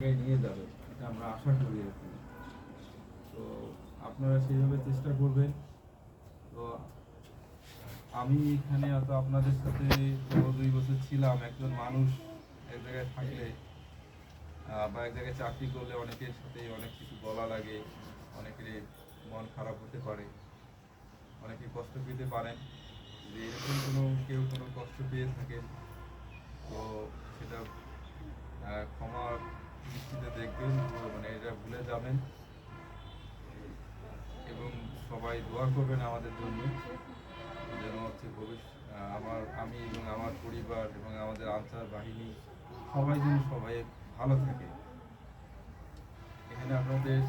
নিয়ে যাবে? এটা আমরা আশা করি আর কি। তো আপনারা সেইভাবে চেষ্টা করবেন। তো আমি এখানে হয়তো আপনাদের সাথে দুই বছর ছিলাম একজন মানুষ এক জায়গায় থাকলে বা এক জায়গায় চাকরি করলে অনেকের সাথে অনেক কিছু বলা লাগে অনেকের মন খারাপ হতে পারে। অনেকে কষ্ট পেতে পারেন। যে এরকম কোনো কেউ কোনো কষ্ট পেয়ে থাকেন তো সেটা আহ, ক্ষমা দৃষ্টিতে দেখবেন মানে এটা ভুলে যাবেন। এবং সবাই দোয়া করবেন আমাদের জন্য, যেন হচ্ছে ভবিষ্যৎ আমার, আমি এবং আমার পরিবার এবং আমাদের আনসার বাহিনী সবাই যেন সবাই ভালো থাকে। এখানে আপনাদের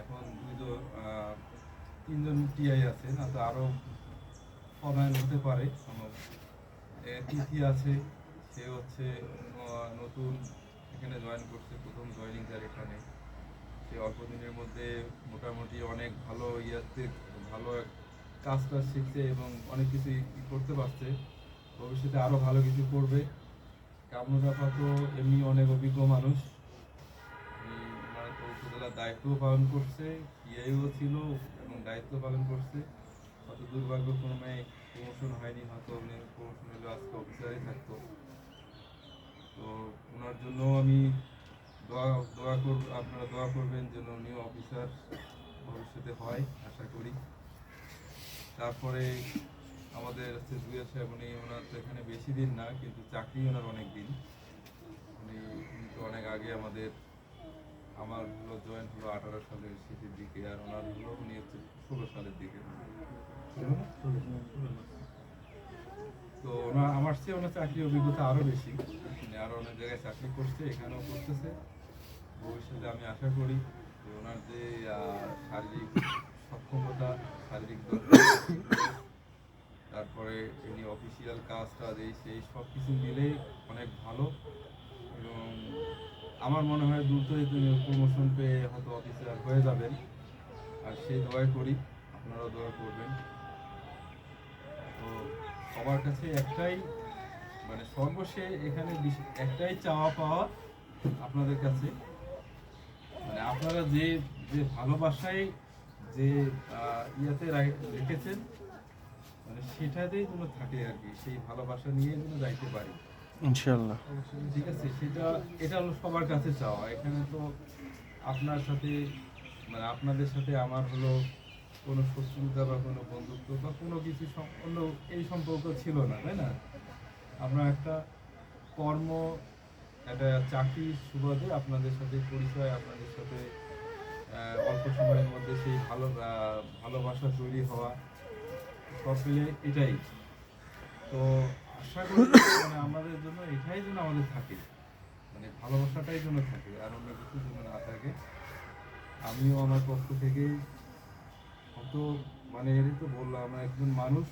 এখন দুইজন তিনজন টিআই আছে, না তো আরও পদায়ন হতে পারে। কোনো তিথি আছে, সে হচ্ছে নতুন এখানে জয়েন করছে, প্রথম জয়েনিং তার এখানে। সে অল্প দিনের মধ্যে মোটামুটি অনেক ভালো ইয়াতে ভালো কাজ টাজ শিখছে এবং অনেক কিছু করতে পারছে। ভবিষ্যতে আরও ভালো কিছু করবে। কামরুল রাফা তো এমনি অনেক অভিজ্ঞ মানুষ। মানে উপজেলার দায়িত্বও পালন করছে ইয়েও ছিল এবং দায়িত্ব পালন করছে। হয়তো দুর্ভাগ্যক্রমে প্রমোশন হয়নি, হয়তো প্রমোশন হলে আজকে অফিসারই থাকতো। তো ওনার জন্য আমি দোয়া দোয়া কর আপনারা দোয়া করবেন যেন উনিও অফিসার ভবিষ্যতে হয় আশা করি। তারপরে আমাদের হচ্ছে জুয়েল সাহেব উনি ওনার তো এখানে বেশি দিন না কিন্তু চাকরি ওনার অনেক দিন। উনি কিন্তু অনেক আগে আমাদের আমার হলো জয়েন হলো আঠারো সালের শেষের দিকে আর ওনার হলো উনি হচ্ছে ষোলো সালের দিকে। তো ওনার আমার চেয়ে ওনার চাকরি অভিজ্ঞতা আরও বেশি। আরও অনেক জায়গায় চাকরি করছে, এখানেও করতেছে। ভবিষ্যতে আমি আশা করি যে ওনার যে শারীরিক সক্ষমতা, শারীরিক তারপরে এমনি অফিসিয়াল কাজ টাজ এই সেই সব কিছু মিলে অনেক ভালো। এবং আমার মনে হয় দ্রুতই তিনি প্রমোশন পেয়ে হয়তো অফিসার হয়ে যাবেন। আর সেই দোয়াই করি, আপনারাও দোয়া করবেন। তো সবার কাছে একটাই মানে সর্বশেষ এখানে একটাই চাওয়া পাওয়া আপনাদের কাছে। মানে আপনারা যে যে ভালোবাসায় যে ইয়াতে রাখ- রেখেছেন মানে সেটাতেই যেন থাকে আর কি সেই ভালোবাসা নিয়ে যেন যাইতে পারি। ইনশাল্লাহ ঠিক আছে সেটা এটা হলো সবার কাছে চাওয়া। এখানে তো আপনার সাথে মানে আপনাদের সাথে আমার হলো কোনো শত্রুতা বা কোনো বন্ধুত্ব বা কোনো কিছু অন্য এই সম্পর্ক ছিল না তাই না? আমরা একটা কর্ম, একটা চাকরির সুবাদে আপনাদের সাথে, পরিচয় আপনাদের সাথে অল্প সময়ের মধ্যে সেই ভালো ভালোবাসা তৈরি হওয়া, সব মিলে এটাই। তো আশা করি মানে আমাদের জন্য এটাই যেন আমাদের থাকে। মানে ভালোবাসাটাই যেন থাকে, আর অন্য কিছু যেন না থাকে। আমিও আমার পক্ষ থেকে অত মানে এরই তো বললাম একজন মানুষ।